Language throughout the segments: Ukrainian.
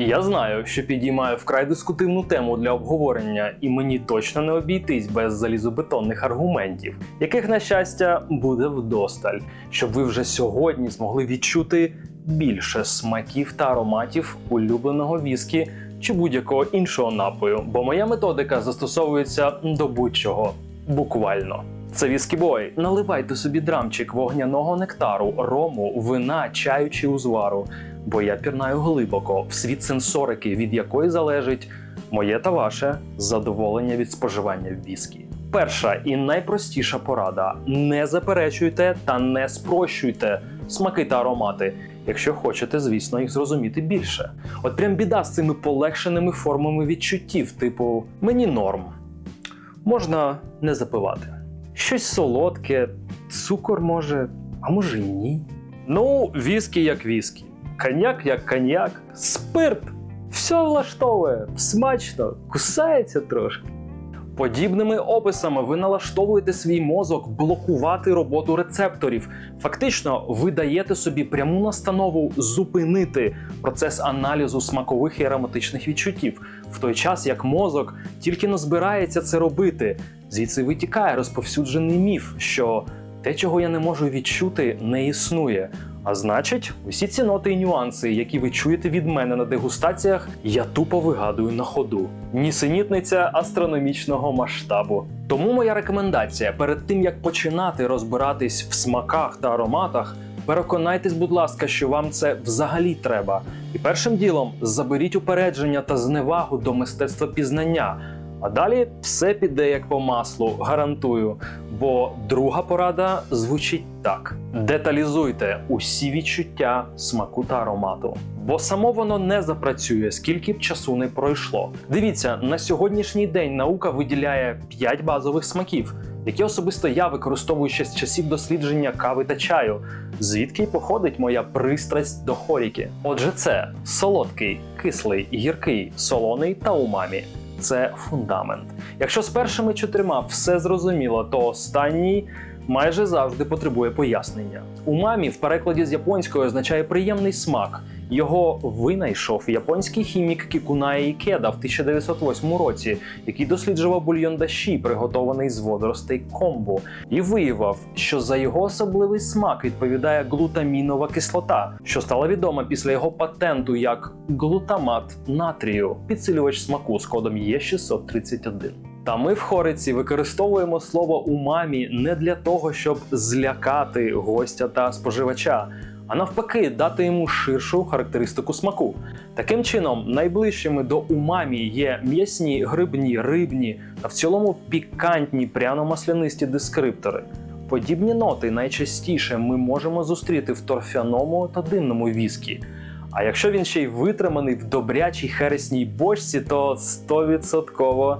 Я знаю, що підіймаю вкрай дискутивну тему для обговорення, і мені точно не обійтись без залізобетонних аргументів, яких, на щастя, буде вдосталь, щоб ви вже сьогодні змогли відчути більше смаків та ароматів улюбленого віскі чи будь-якого іншого напою, бо моя методика застосовується до будь-чого буквально. Це віскібой. Наливайте собі драмчик вогняного нектару, рому, вина, чаю чи узвару, бо я пірнаю глибоко в світ сенсорики, від якої залежить моє та ваше задоволення від споживання віскі. Перша і найпростіша порада: не заперечуйте та не спрощуйте смаки та аромати, якщо хочете, звісно, їх зрозуміти більше. От прям біда з цими полегшеними формами відчуттів, типу мені норм. Можна не запивати. Щось солодке, цукор може, а може і ні. Ну, віскі як віскі, коньяк як коньяк, спирт. Все влаштовує, смачно, кусається трошки. Подібними описами ви налаштовуєте свій мозок блокувати роботу рецепторів. Фактично, ви даєте собі пряму настанову зупинити процес аналізу смакових і ароматичних відчуттів, в той час як мозок тільки но збирається це робити. Звідси витікає розповсюджений міф, що те, чого я не можу відчути, не існує. А значить, усі ці ноти і нюанси, які ви чуєте від мене на дегустаціях, я тупо вигадую на ходу. Нісенітниця астрономічного масштабу. Тому моя рекомендація перед тим як починати розбиратись в смаках та ароматах, переконайтесь, будь ласка, що вам це взагалі треба. І першим ділом заберіть упередження та зневагу до мистецтва пізнання. А далі все піде як по маслу, гарантую. Бо друга порада звучить так: деталізуйте усі відчуття смаку та аромату. Бо само воно не запрацює, скільки б часу не пройшло. Дивіться, на сьогоднішній день наука виділяє 5 базових смаків, які особисто я використовую ще з часів дослідження кави та чаю, звідки й походить моя пристрасть до хоріки. Отже, це солодкий, кислий, гіркий, солоний та умамі це фундамент. Якщо з першими чотирма все зрозуміло, то останній майже завжди потребує пояснення. Умамі в перекладі з японської означає приємний смак. Його винайшов японський хімік Кікунає Ікеда в 1908 році, який досліджував бульйон даші, приготований з водоростей комбу, і виявив, що за його особливий смак відповідає глутамінова кислота, що стала відома після його патенту як глутамат натрію, підсилювач смаку з кодом Е631. Та ми в хориці використовуємо слово умамі не для того, щоб злякати гостя та споживача, а навпаки, дати йому ширшу характеристику смаку. Таким чином, найближчими до умамі є м'ясні, грибні, рибні та в цілому пікантні пряно-маслянисті дескриптори. Подібні ноти найчастіше ми можемо зустріти в торфяному та димному віскі. А якщо він ще й витриманий в добрячій хересній бочці, то 100%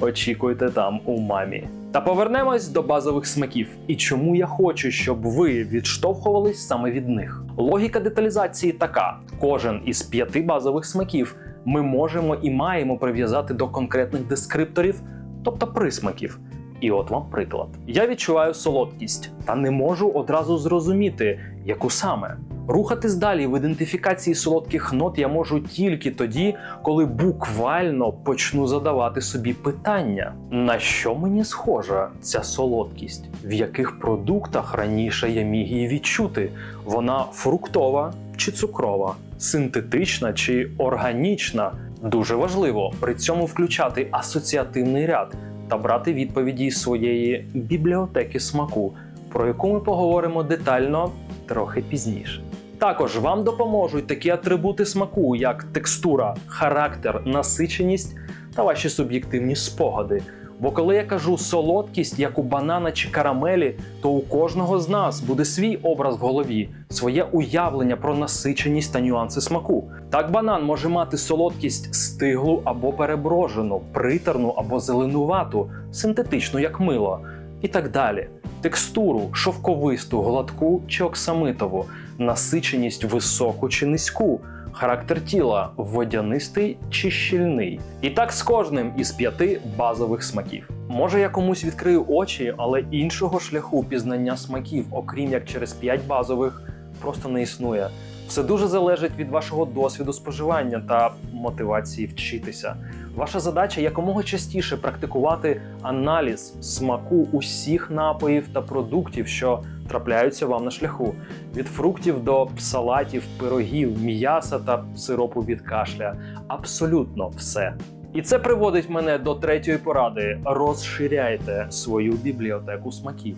очікуйте там умамі. Та повернемось до базових смаків. І чому я хочу, щоб ви відштовхувались саме від них. Логіка деталізації така: кожен із п'яти базових смаків ми можемо і маємо прив'язати до конкретних дескрипторів, тобто присмаків. І от вам приклад. Я відчуваю солодкість, та не можу одразу зрозуміти, яку саме. Рухатись далі в ідентифікації солодких нот я можу тільки тоді, коли буквально почну задавати собі питання: на що мені схожа ця солодкість, в яких продуктах раніше я міг її відчути? Вона фруктова чи цукрова, синтетична чи органічна. Дуже важливо при цьому включати асоціативний ряд та брати відповіді із своєї бібліотеки смаку, про яку ми поговоримо детально трохи пізніше. Також вам допоможуть такі атрибути смаку, як текстура, характер, насиченість та ваші суб'єктивні спогади. Бо коли я кажу солодкість, як у банана чи карамелі, то у кожного з нас буде свій образ в голові, своє уявлення про насиченість та нюанси смаку. Так банан може мати солодкість стиглу або переброжену, притерну або зеленувату, синтетичну як мило, і так далі. Текстуру шовковисту, гладку чи оксамитову, насиченість високу чи низьку, характер тіла водянистий чи щільний. І так з кожним із п'яти базових смаків. Може я комусь відкрию очі, але іншого шляху пізнання смаків, окрім як через п'ять базових, просто не існує. Все дуже залежить від вашого досвіду споживання та мотивації вчитися. Ваша задача якомога частіше практикувати аналіз смаку усіх напоїв та продуктів, що трапляються вам на шляху, від фруктів до салатів, пирогів, м'яса та сиропу від кашля. Абсолютно все. І це приводить мене до третьої поради: розширяйте свою бібліотеку смаків.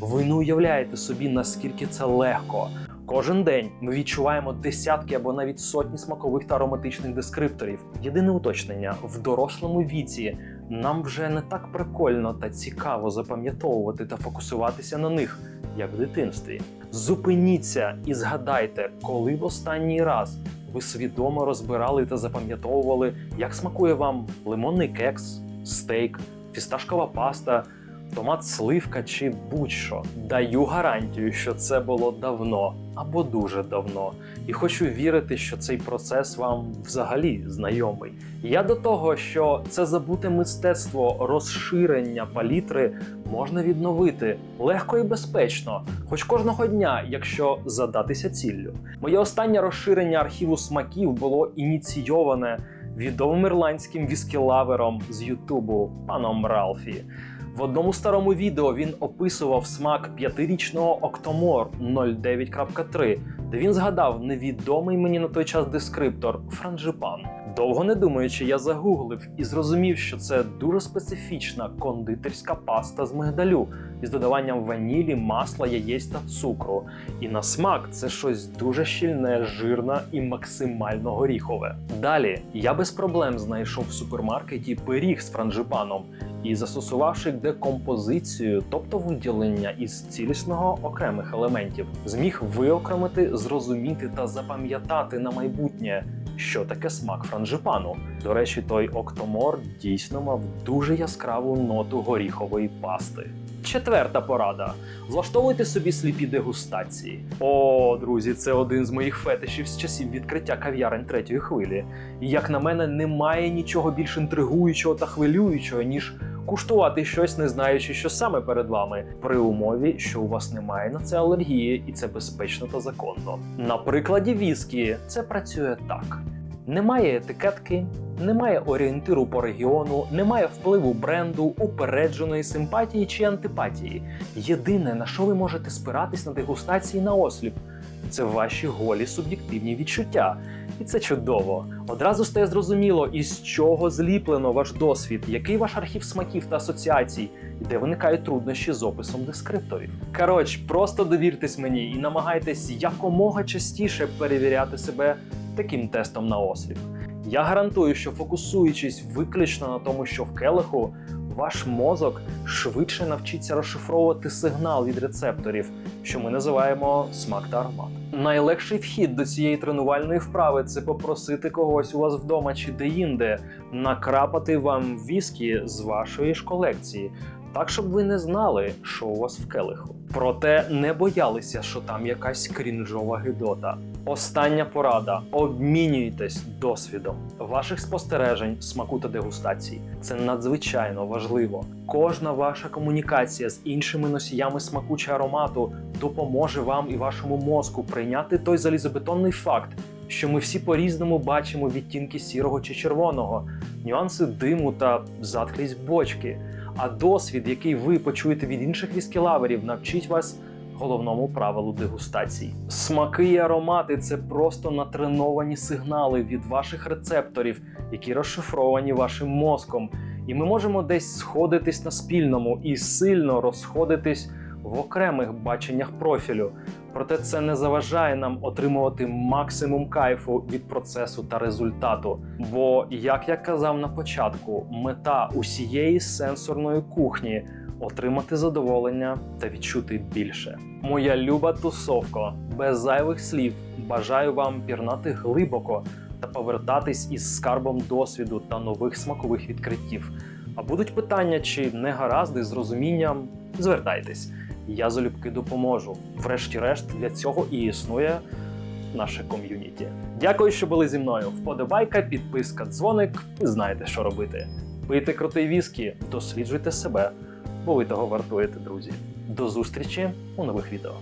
Ви не уявляєте собі, наскільки це легко. Кожен день ми відчуваємо десятки або навіть сотні смакових та ароматичних дескрипторів. Єдине уточнення в дорослому віці нам вже не так прикольно та цікаво запам'ятовувати та фокусуватися на них, як в дитинстві. Зупиніться і згадайте, коли в останній раз ви свідомо розбирали та запам'ятовували, як смакує вам лимонний кекс, стейк, фісташкова паста, томат сливка чи будь-що. Даю гарантію, що це було давно або дуже давно, і хочу вірити, що цей процес вам взагалі знайомий. Я до того, що це забуте мистецтво розширення палітри можна відновити легко і безпечно, хоч кожного дня, якщо задатися ціллю. Моє останнє розширення архіву смаків було ініційоване відомим ірландським віскілавером з Ютубу паном Ралфі. В одному старому відео він описував смак п'ятирічного Октомор 09.3, де він згадав невідомий мені на той час дескриптор франжипан. Довго не думаючи, я загуглив і зрозумів, що це дуже специфічна кондитерська паста з мигдалю із додаванням ванілі, масла, яєць та цукру. І на смак це щось дуже щільне, жирне і максимально горіхове. Далі я без проблем знайшов в супермаркеті пиріг з франжипаном і застосувавши декомпозицію, тобто виділення із цілісного окремих елементів, зміг виокремити, зрозуміти та запам'ятати на майбутнє. Що таке смак франжипану? До речі, той Октомор дійсно мав дуже яскраву ноту горіхової пасти. Четверта порада: влаштовуйте собі сліпі дегустації. О, друзі, це один з моїх фетишів з часів відкриття кав'ярень третьої хвилі. І як на мене, немає нічого більш інтригуючого та хвилюючого, ніж куштувати щось, не знаючи, що саме перед вами, при умові, що у вас немає на це алергії, і це безпечно та законно. На прикладі віскі це працює так. Немає етикетки, немає орієнтиру по регіону, немає впливу бренду, упередженої симпатії чи антипатії. Єдине, на що ви можете спиратись на дегустації на осліп, це ваші голі суб'єктивні відчуття. І це чудово. Одразу стає зрозуміло, із чого зліплено ваш досвід, який ваш архів смаків та асоціацій, і де виникають труднощі з описом дескрипторів. Коротше, просто довіртесь мені і намагайтесь якомога частіше перевіряти себе таким тестом на осліп. Я гарантую, що фокусуючись виключно на тому, що в келиху, ваш мозок швидше навчиться розшифровувати сигнал від рецепторів, що ми називаємо смак та аромат. Найлегший вхід до цієї тренувальної вправи це попросити когось у вас вдома чи де-інде накрапати вам віскі з вашої ж колекції, так щоб ви не знали, що у вас в келиху. Проте не боялися, що там якась крінжова гидота. Остання порада: обмінюйтесь досвідом ваших спостережень, смаку та дегустацій. Це надзвичайно важливо. Кожна ваша комунікація з іншими носіями смаку чи аромату допоможе вам і вашому мозку прийняти той залізобетонний факт, що ми всі по-різному бачимо відтінки сірого чи червоного, нюанси диму та затхлість бочки. А досвід, який ви почуєте від інших віскілаверів, навчить вас головному правилу дегустації. Смаки і аромати це просто натреновані сигнали від ваших рецепторів, які розшифровані вашим мозком. І ми можемо десь сходитись на спільному і сильно розходитись в окремих баченнях профілю. Проте це не заважає нам отримувати максимум кайфу від процесу та результату. Бо, як я казав на початку, мета усієї сенсорної кухні отримати задоволення та відчути більше. Моя люба тусовко, без зайвих слів, бажаю вам пірнати глибоко та повертатись із скарбом досвіду та нових смакових відкриттів. А будуть питання чи негаразди з розумінням, звертайтесь. Я залюбки допоможу. Врешті-решт, для цього і існує наше ком'юніті. Дякую, що були зі мною. Вподобайка, підписка, дзвоник. Знаєте, що робити. Пийте крутий віскі, досліджуйте себе, бо ви того вартуєте, друзі. До зустрічі у нових відео.